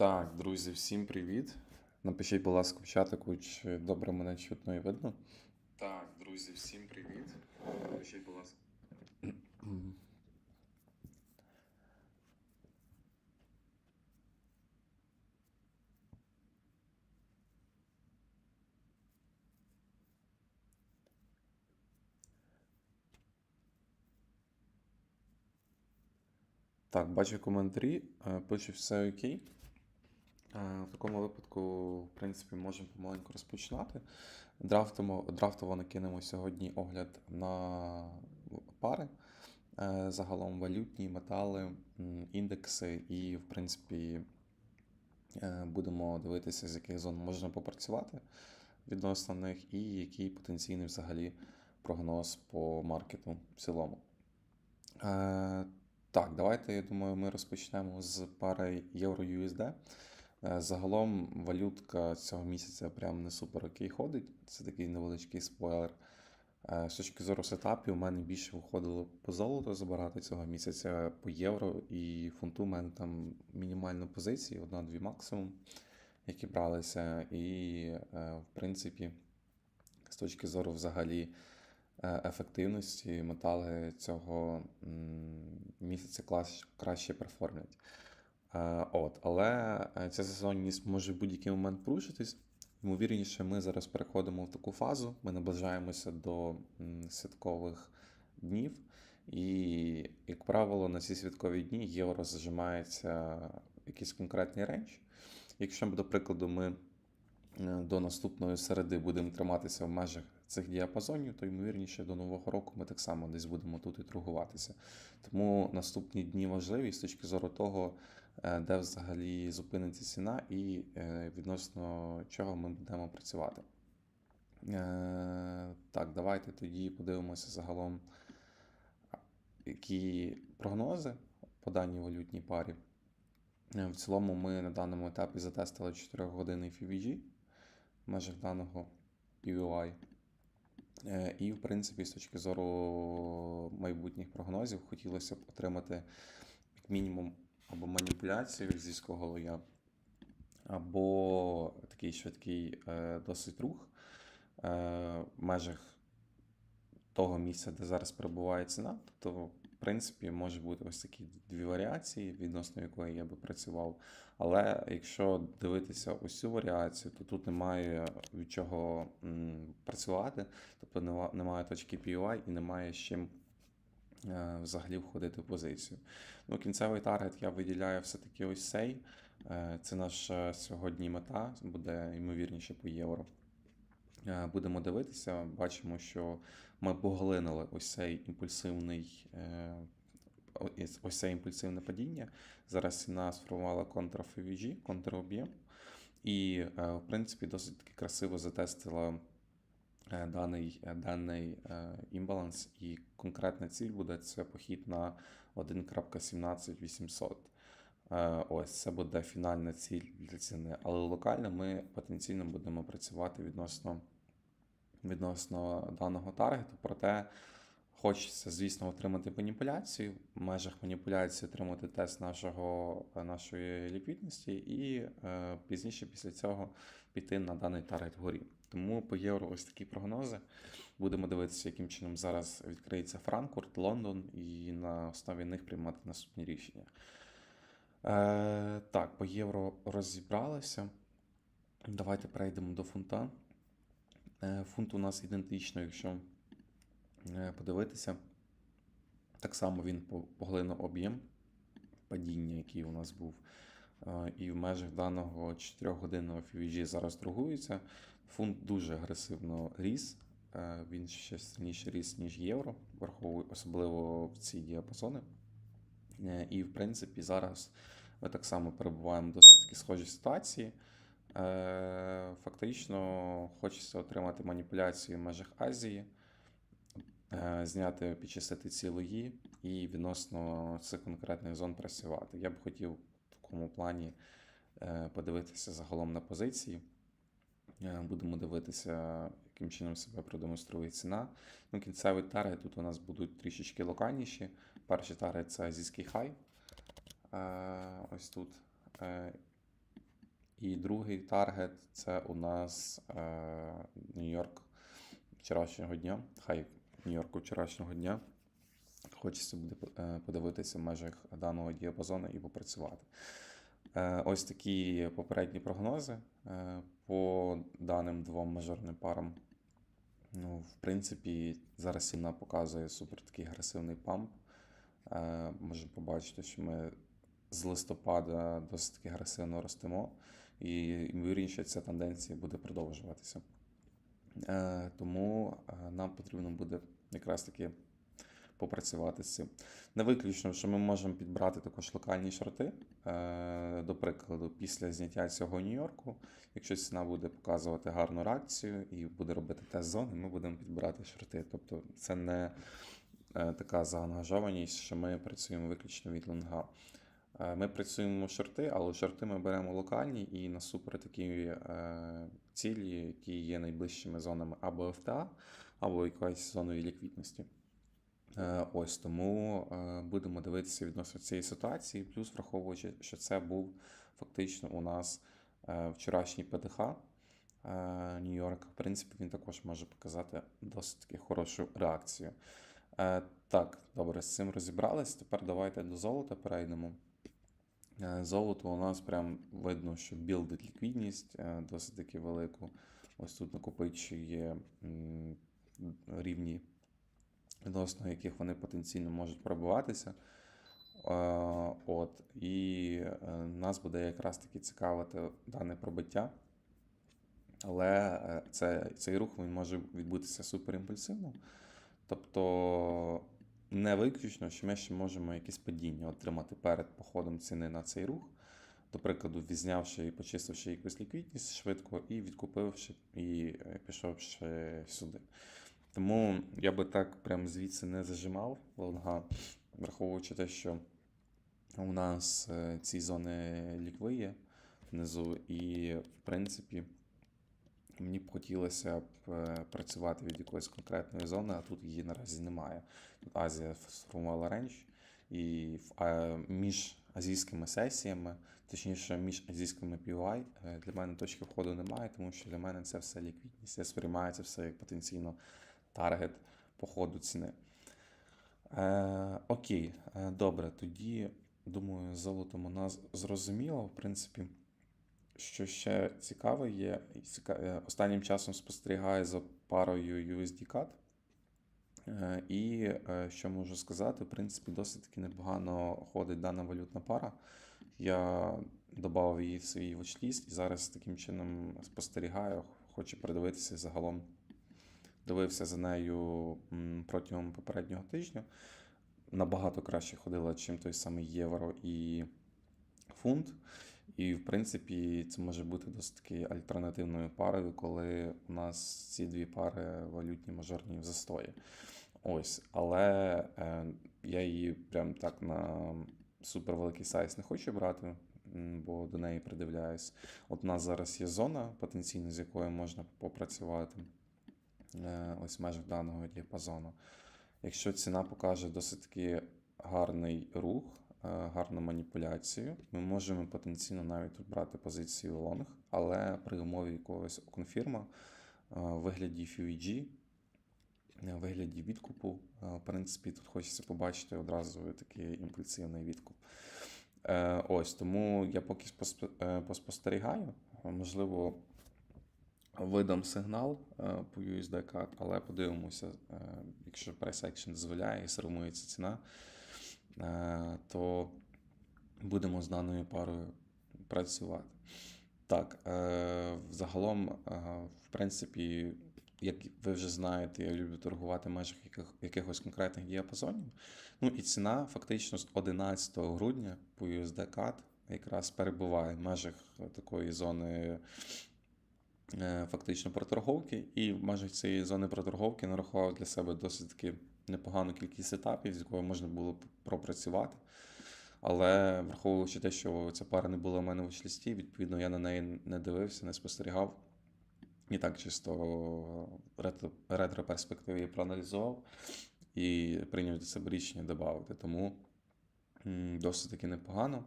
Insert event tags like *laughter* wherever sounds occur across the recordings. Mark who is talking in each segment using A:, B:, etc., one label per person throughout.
A: Так, друзі, всім привіт. Напишіть, будь ласка, в чатику, чи добре мене чутно і видно. Так, друзі, всім привіт. Напишіть, будь ласка. Так, бачу коментарі, е, пише все окей. Е, В такому випадку, в принципі, можемо помаленьку розпочинати. Драфтово, драфтово накинемо сьогодні огляд на пари, е, загалом валютні, метали, індекси, і, в принципі, е, будемо дивитися, з яких зон можна попрацювати відносно них, і який потенційний взагалі прогноз по маркету в цілому. Так, давайте, я думаю, ми розпочнемо з пари Євро-USD. Е, Загалом валютка цього місяця прям не супер окей ходить. Це такий невеличкий спойлер. Е, З точки зору сетапів, у мене більше виходило по золоту забирати цього місяця по євро і фунту. У мене там мінімальні позиції, одна-дві максимум, які бралися. І, е, в принципі, з точки зору взагалі ефективності метали цього місяця краще перформлять. Е, От, але е, ця сезонність може в будь-який момент порушитись. Ймовірніше, ми зараз переходимо в таку фазу. Ми наближаємося до святкових днів, і, як правило, на ці святкові дні євро зажимається якийсь конкретний рейндж. Якщо, до прикладу, ми е, до наступної середи будемо триматися в межах цих діапазонів, то ймовірніше до нового року ми так само десь будемо тут і торгуватися. Тому наступні дні важливі з точки зору того, де взагалі зупиниться ціна і е, відносно чого ми будемо працювати. Е, Так, давайте тоді подивимося загалом, які прогнози по даній валютній парі. Е, В цілому ми на даному етапі затестили 4 години FVG в межах даного PVI. Е, І, в принципі, з точки зору майбутніх прогнозів, хотілося б отримати як мінімум або маніпуляцію зі лоя, або такий швидкий е, досить рух е, в межах того місця, де зараз перебуває ціна. Тобто, в принципі, може бути ось такі дві варіації, відносно якої я би працював. Але якщо дивитися ось цю варіацію, то тут немає від чого працювати, тобто немає точки POI і немає з чим взагалі входити в позицію. Ну, кінцевий таргет я виділяю все-таки ось цей. Е, Це наша сьогодні мета, буде ймовірніше по євро. Е, Будемо дивитися, бачимо, що ми поглинули ось цей імпульсивний, е, ось- це імпульсивне падіння. Зараз ціна сформувала контра FVG, контроб'єм, і, е, в принципі, досить таки красиво затестила е, даний, е, даний е, імбаланс, і конкретна ціль буде це похід на 1.17800. Е, Ось це буде фінальна ціль для ціни. Але локально ми потенційно будемо працювати відносно, відносно даного таргету. Проте хочеться, звісно, отримати маніпуляцію. В межах маніпуляції отримати тест нашого, нашої ліквідності, і е, пізніше після цього піти на даний таргет вгорі. Тому по євро ось такі прогнози. Будемо дивитися, яким чином зараз відкриється Франкфурт, Лондон, і на основі них приймати наступні рішення. Е, так, по євро розібралися. Давайте перейдемо до фунта. Е, фунт у нас ідентично, якщо е, подивитися. Так само він поглинув об'єм падіння, який у нас був. Е, І в межах даного 4-годинного FVG зараз торгується. Фунт дуже агресивно ріс. Е, Він ще сильніше ріс, ніж євро, враховує особливо в ці діапазони. Е, І, в принципі, зараз ми так само перебуваємо в досить таки схожій ситуації. Е, Фактично, хочеться отримати маніпуляцію в межах Азії, зняти, підчистити ці лої і відносно цих конкретних зон працювати. Я б хотів в такому плані подивитися загалом на позиції. Е, Будемо дивитися, яким чином себе продемонструє ціна. Ну, кінцевий таргет тут у нас будуть трішечки локальніші. Перший таргет це азійський хай. Е, Ось тут. Е, І другий таргет це у нас Нью-Йорк вчорашнього дня. Хай Нью-Йорку вчорашнього дня. Хочеться буде подивитися в межах даного діапазону і попрацювати. Е, Ось такі попередні прогнози е, по даним двом мажорним парам. Ну, в принципі, зараз ціна показує супер такий агресивний памп. Е, Можемо побачити, що ми з листопада досить таки агресивно ростемо, і ймовірніше ця тенденція буде продовжуватися. Тому нам потрібно буде якраз таки попрацювати з цим. Не виключно, що ми можемо підбрати також локальні шорти. Е, До прикладу, після зняття цього Нью-Йорку, якщо ціна буде показувати гарну реакцію і буде робити тест зони, ми будемо підбирати шорти. Тобто це не е, така заангажованість, що ми працюємо виключно від лонга. Е, Ми працюємо шорти, але шорти ми беремо локальні і насупер такі цілі, які є найближчими зонами або ФТА, або якоїсь зоною ліквідності. Е, Ось тому е, будемо дивитися відносно цієї ситуації, плюс враховуючи, що це був фактично у нас е, вчорашній ПДХ е, Нью-Йорк. В принципі, він також може показати досить таки хорошу реакцію. Так, добре, з цим розібрались. Тепер давайте до золота перейдемо. Золото у нас прям видно, що білдить ліквідність досить таки велику. Ось тут накопичує рівні, відносно яких вони потенційно можуть пробиватися. Е, От, і е, нас буде якраз таки цікавити дане пробиття. Але е, це, цей рух він може відбутися суперімпульсивно. Тобто не виключно, що ми ще можемо якісь падіння отримати перед походом ціни на цей рух. До прикладу, візнявши і почистивши якусь ліквідність швидко, і відкупивши, і е, пішовши сюди. Тому я би так прям звідси не зажимав лонга, враховуючи те, що у нас е, ці зони лікви є внизу, і в принципі. Мені б хотілося б е, працювати від якоїсь конкретної зони, а тут її наразі немає. Тут Азія сформувала рейндж, і між азійськими сесіями, точніше, між азійськими POI, е, для мене точки входу немає, тому що для мене це все ліквідність. Я сприймаю це все як потенційно таргет по ходу ціни. Е, окей, е, добре, тоді думаю, золотом у нас зрозуміло, в принципі. Що ще цікаве є, е, останнім часом спостерігаю за парою USD CAD. Е, І що можу сказати, в принципі, досить таки непогано ходить дана валютна пара. Я додав її в свій watchlist і зараз таким чином спостерігаю, хочу передивитися загалом. Дивився за нею протягом попереднього тижня. Набагато краще ходила, чим той самий євро і фунт. І, в принципі, це може бути досить таки альтернативною парою, коли у нас ці дві пари валютні мажорні в застої. Ось, але е, я її прям так на супервеликий сайз не хочу брати, бо до неї придивляюсь. От у нас зараз є зона потенційно, з якою можна попрацювати. Е, ось в межах даного діапазону. Якщо ціна покаже досить таки гарний рух, е, гарну маніпуляцію, ми можемо потенційно навіть брати позицію лонг, але при умові якогось конфірма е, в вигляді FUEG, е, в вигляді відкупу, е, в принципі, тут хочеться побачити одразу такий імпульсивний відкуп. Е, Ось тому я поки е, поспостерігаю, можливо, видам сигнал е, по USD CAD, але подивимося, е, якщо price action дозволяє і сформується ціна, е, то будемо з даною парою працювати. Так, загалом, в принципі, як ви вже знаєте, я люблю торгувати в межах якихось конкретних діапазонів. Ну і ціна фактично з 11 грудня по USD CAD якраз перебуває в межах такої зони фактично проторговки, і в межах цієї зони проторговки нарахував для себе досить таки непогану кількість етапів, з якою можна було пропрацювати. Але враховуючи те, що ця пара не була в мене в члісті, відповідно, я на неї не дивився, не спостерігав. І так чисто ретро- ретро-перспективи її проаналізував і прийняв для себе рішення додати. Тому досить таки непогано.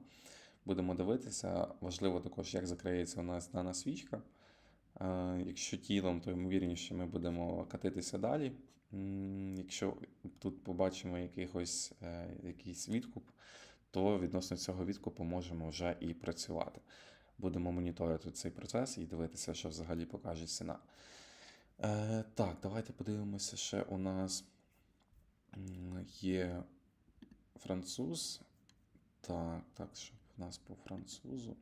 A: Будемо дивитися. Важливо також, як закриється у нас дана свічка. Е, Якщо тілом, то ймовірніше ми будемо катитися далі. Якщо тут побачимо якихось, е, якийсь відкуп, то відносно цього відкупу можемо вже і працювати. Будемо моніторити цей процес і дивитися, що взагалі покаже ціна. Е, так, давайте подивимося, ще у нас є француз. Так, так, щоб у нас по французу.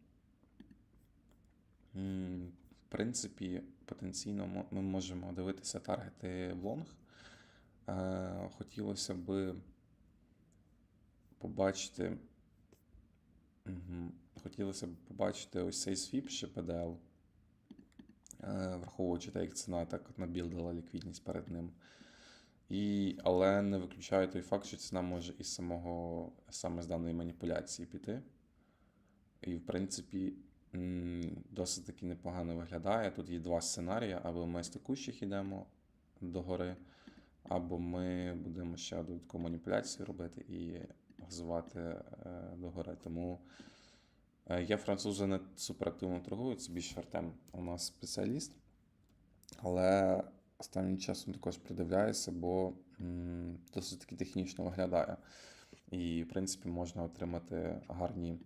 A: Принципі, потенційно ми можемо дивитися таргети в лонг. Е, Хотілося би побачити. Хотілося б побачити ось цей свіп ще PDL, е, враховуючи те, як ціна так набілдила ліквідність перед ним. І, але не виключаю той факт, що ціна може із самого саме з даної маніпуляції піти. І, в принципі, досить таки непогано виглядає. Тут є два сценарії: або ми з текущих йдемо догори, або ми будемо ще додаткову маніпуляцію робити і газувати е, догори. Тому е, я французи не суперактивно торгую, це більше Артем у нас спеціаліст. Але останнім часом також придивляюся, бо досить таки технічно виглядає. І, в принципі, можна отримати гарні,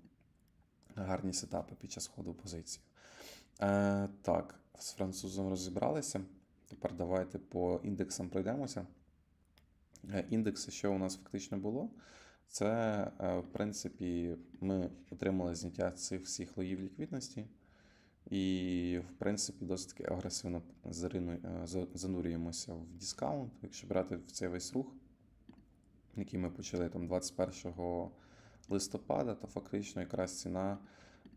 A: гарні сетапи під час ходу позиції. Е, так, з французом розібралися. Тепер давайте по індексам пройдемося. Е, Індекси, що у нас фактично було, це, е, в принципі, ми отримали зняття цих всіх лоїв ліквідності. І, в принципі, досить таки агресивно е, за- занурюємося в дискаунт. Якщо брати в цей весь рух, який ми почали там 21 листопада, то фактично якраз ціна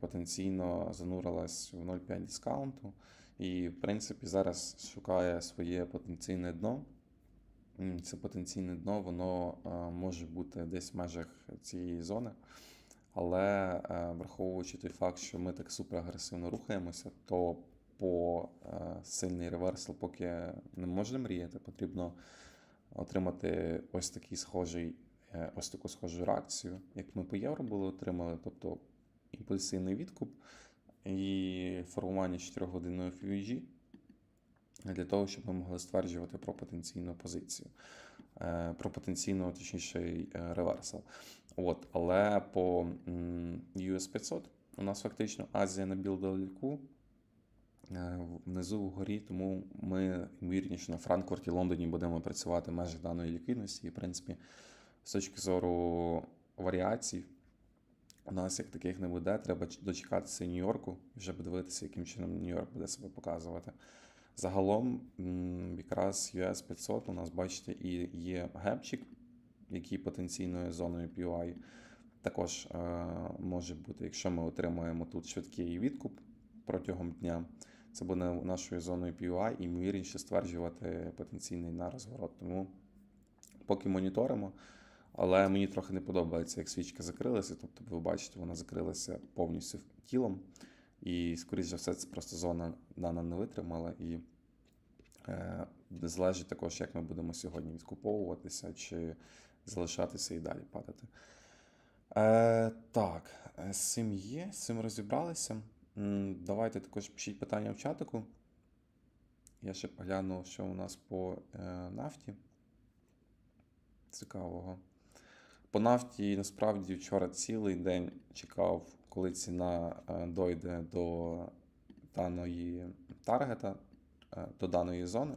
A: потенційно занурилась в 0,5 дискаунту. І, в принципі, зараз шукає своє потенційне дно. Це потенційне дно, воно е, може бути десь в межах цієї зони. Але е, враховуючи той факт, що ми так суперагресивно рухаємося, то по е, сильний реверсал поки не можна мріяти. Потрібно отримати ось такий схожий, ось таку схожу реакцію, як ми по євро були отримали, тобто імпульсивний відкуп і формування 4-годинної FUG для того, щоб ми могли стверджувати про потенційну позицію, е, про потенційно, точніше, е, реверсал. От, але по US 500 у нас фактично Азія набілдила ліку е, внизу вгорі, тому ми, ймовірніше, на Франкфурті, Лондоні будемо працювати в межах даної ліквідності. І, в принципі, з точки зору варіацій, у нас як таких не буде. Треба дочекатися Нью-Йорку і вже подивитися, яким чином Нью-Йорк буде себе показувати. Загалом, якраз US 500 у нас, бачите, і є гепчик, який потенційно є зоною POI. Також е, може бути, якщо ми отримаємо тут швидкий відкуп протягом дня, це буде нашою зоною POI і ймовірніше стверджувати потенційний на розворот. Тому поки моніторимо. Але мені трохи не подобається, як свічка закрилася. Тобто, ви бачите, вона закрилася повністю тілом. І, скоріш за все, це просто зона дана не витримала. І е, залежить також, як ми будемо сьогодні відкуповуватися, чи залишатися і далі падати. Е, так, е, з цим є, з цим розібралися. Давайте також пишіть питання в чатику. Я ще погляну, що у нас по е, нафті. Цікавого. По нафті насправді вчора цілий день чекав, коли ціна е, дойде до даної таргета, е, до даної зони,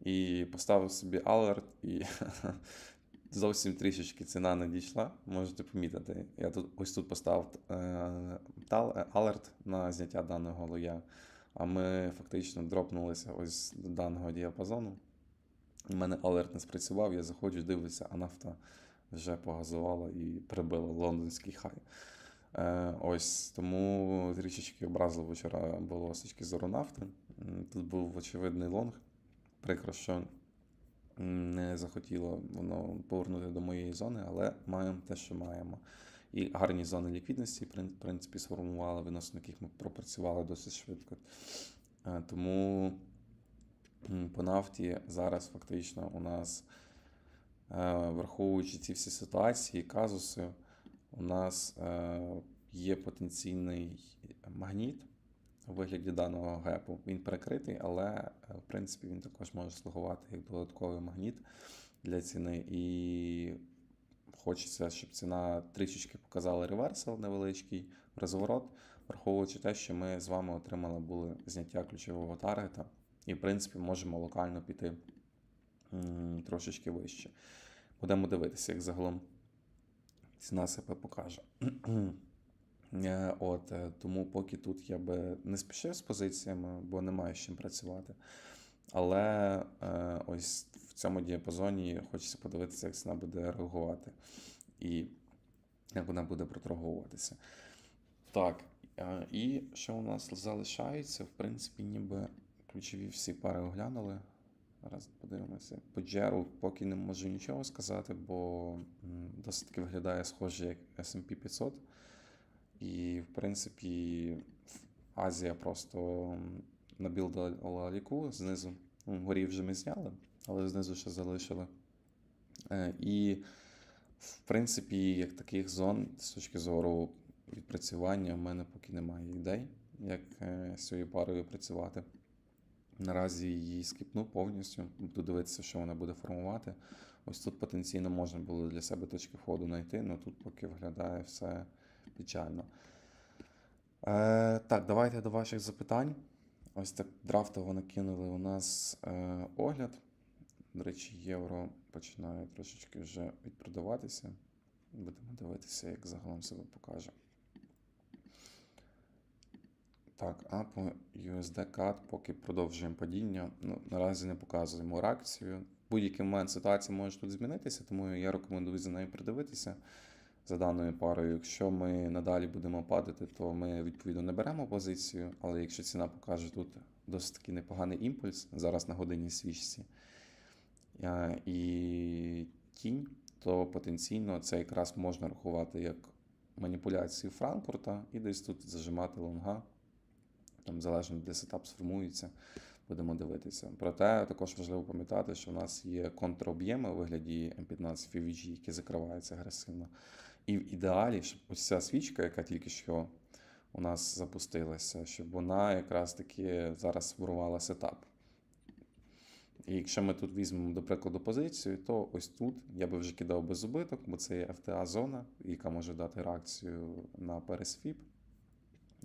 A: і поставив собі алерт, і *laughs* зовсім трішечки ціна не дійшла. Можете помітити. Я тут ось тут поставив е, алерт на зняття даного лоя, а ми фактично дропнулися ось до даного діапазону. У мене алерт не спрацював, я заходжу, дивлюся, а нафта вже погазувала і прибила лондонський хай. Е, ось тому трішечки образливо вчора було з точки зору нафти. Тут був очевидний лонг. Прикро, що не захотіло воно повернути до моєї зони, але маємо те, що маємо. І гарні зони ліквідності, в принципі, сформували, відносно яких ми пропрацювали досить швидко. Е, Тому по нафті зараз фактично у нас, враховуючи ці всі ситуації, казуси, у нас е, є потенційний магніт у вигляді даного гепу. Він перекритий, але е, в принципі він також може слугувати як додатковий магніт для ціни. І хочеться, щоб ціна трішечки показала реверсал невеличкий розворот, враховуючи те, що ми з вами отримали були зняття ключового таргета, і в принципі можемо локально піти трошечки вище. Будемо дивитися, як загалом ціна себе покаже. *clears throat* Е, От, е, тому поки тут я би не спішив з позиціями, бо немає з чим працювати. Але е, ось в цьому діапазоні хочеться подивитися, як ціна буде реагувати і як вона буде проторговуватися. Так, і що у нас залишається? В принципі, ніби ключові всі пари оглянули. Зараз подивимося. По Джеру поки не можу нічого сказати, бо досить таки виглядає схоже як SP 500. І, в принципі, Азія просто набілдала ліку знизу. Ну, Вгорі вже ми зняли, але знизу ще залишили. Е, І, в принципі, як таких зон з точки зору відпрацювання, в мене поки немає ідей, як е, з цією парою працювати. Наразі її скіпну повністю, буду дивитися, що вона буде формувати. Ось тут потенційно можна було для себе точки входу знайти, але тут поки виглядає все печально. Е, так, давайте до ваших запитань. Ось так драфтово накинули у нас е, огляд. До речі, євро починає трошечки вже відпродаватися. Будемо дивитися, як загалом себе покаже. Так, а по USD CAD поки продовжуємо падіння. Ну, наразі не показуємо реакцію. Будь-який момент ситуація може тут змінитися, тому я рекомендую за нею придивитися за даною парою. Якщо ми надалі будемо падати, то ми відповідно не беремо позицію. Але якщо ціна покаже тут досить таки непоганий імпульс зараз на годині свічці е, і тінь, то потенційно це якраз можна рахувати як маніпуляцію Франкфурта і десь тут зажимати лонга. Там залежно, де сетап сформується, будемо дивитися. Проте також важливо пам'ятати, що в нас є контроб'єми у вигляді М15 FVG, які закриваються агресивно. І в ідеалі, щоб ось ця свічка, яка тільки що у нас запустилася, щоб вона якраз таки зараз ворувала сетап. І якщо ми тут візьмемо, до прикладу, позицію, то ось тут я би вже кидав без убиток, бо це є FTA-зона, яка може дати реакцію на пересвіп.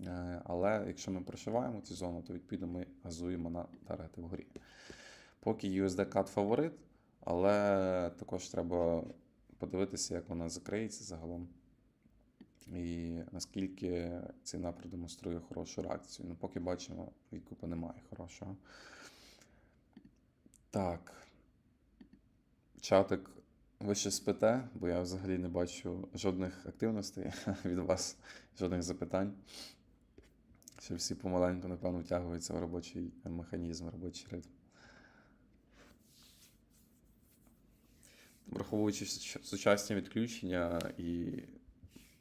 A: Е, Але якщо ми прошиваємо цю зону, то відповідно ми газуємо на таргети вгорі. Поки USD CAD фаворит, але також треба подивитися, як вона закриється загалом. І наскільки ціна продемонструє хорошу реакцію. Ну, поки бачимо, відкупу немає хорошого. Так. Чатик, ви ще спите, бо я взагалі не бачу жодних активностей *laughs* від вас, жодних запитань. Що всі помаленьку, напевно, втягуються в робочий механізм, робочий ритм. Враховуючи сучасні відключення і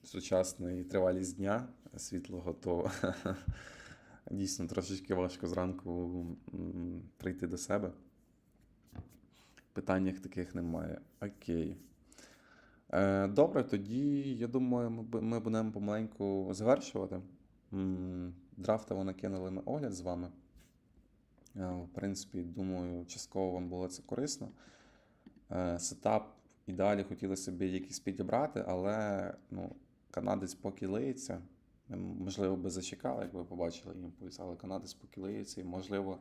A: сучасну тривалість дня світлого, то *laughs* дійсно трошечки важко зранку прийти до себе. Питань таких немає. Окей. Е, Добре, тоді я думаю, ми будемо помаленьку завершувати. М, Драфтово накинули ми огляд з вами. Е, В принципі, думаю, частково вам було це корисно. Е, Сетап ідеалі хотілося б якийсь підібрати, але ну, канадець поки лиється. Можливо, би зачекали, якби побачили імпульс, але канадець поки лиється і, можливо,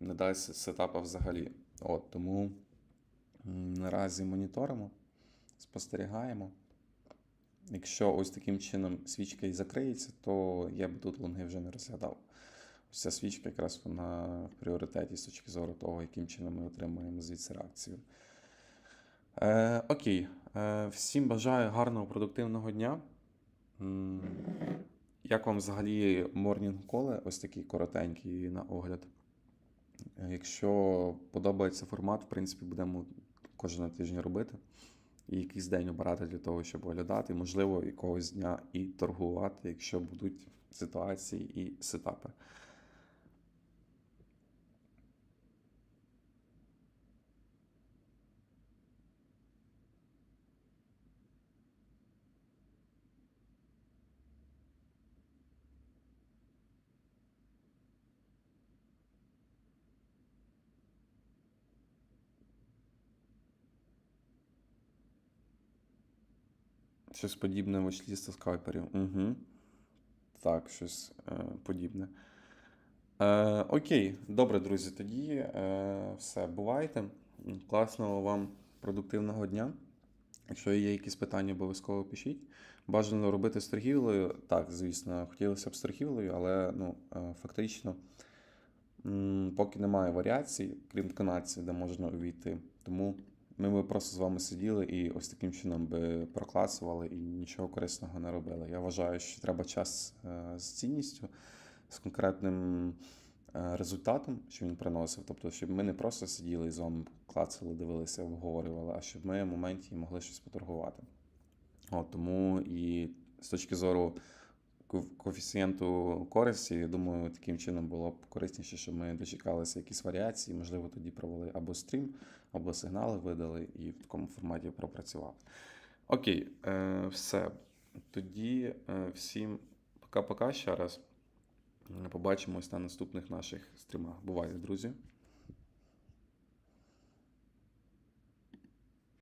A: не дасть сетапа взагалі. От, тому наразі моніторимо, спостерігаємо. Якщо ось таким чином свічка і закриється, то я б тут лонги вже не розглядав. Ось ця свічка якраз вона в пріоритеті з точки зору того, яким чином ми отримуємо звідси реакцію. Е, окей. Е, всім бажаю гарного продуктивного дня. Як вам взагалі морнінг коли ось такі коротенькі на огляд? Е, Якщо подобається формат, в принципі, будемо кожен тиждень робити. І якийсь день обирати для того, щоб оглядати, можливо, якогось дня і торгувати, якщо будуть ситуації і сетапи. Щось подібне вишліста скайперів. Угу. Так, щось е, подібне. Е, окей, добре, друзі, тоді е, все, бувайте. Класного вам продуктивного дня. Якщо є якісь питання, обов'язково пишіть. Бажано робити з торгівлею. Так, звісно, хотілося б з торгівлею, але ну, е, фактично, поки немає варіацій, крім канадців, де можна увійти. Тому ми би просто з вами сиділи і ось таким чином би прокласували і нічого корисного не робили. Я вважаю, що треба час е, з цінністю, з конкретним е, результатом, що він приносив. Тобто, щоб ми не просто сиділи і з вами клацали, дивилися, обговорювали, а щоб ми в моменті могли щось поторгувати. От, тому і з точки зору коефіцієнту користі, я думаю, таким чином було б корисніше, щоб ми дочекалися якісь варіації, можливо, тоді провели або стрім, або сигнали видали і в такому форматі пропрацювали. Окей, е, все. Тоді е, всім пока-пока ще раз. Побачимось на наступних наших стрімах. Бувайте, друзі!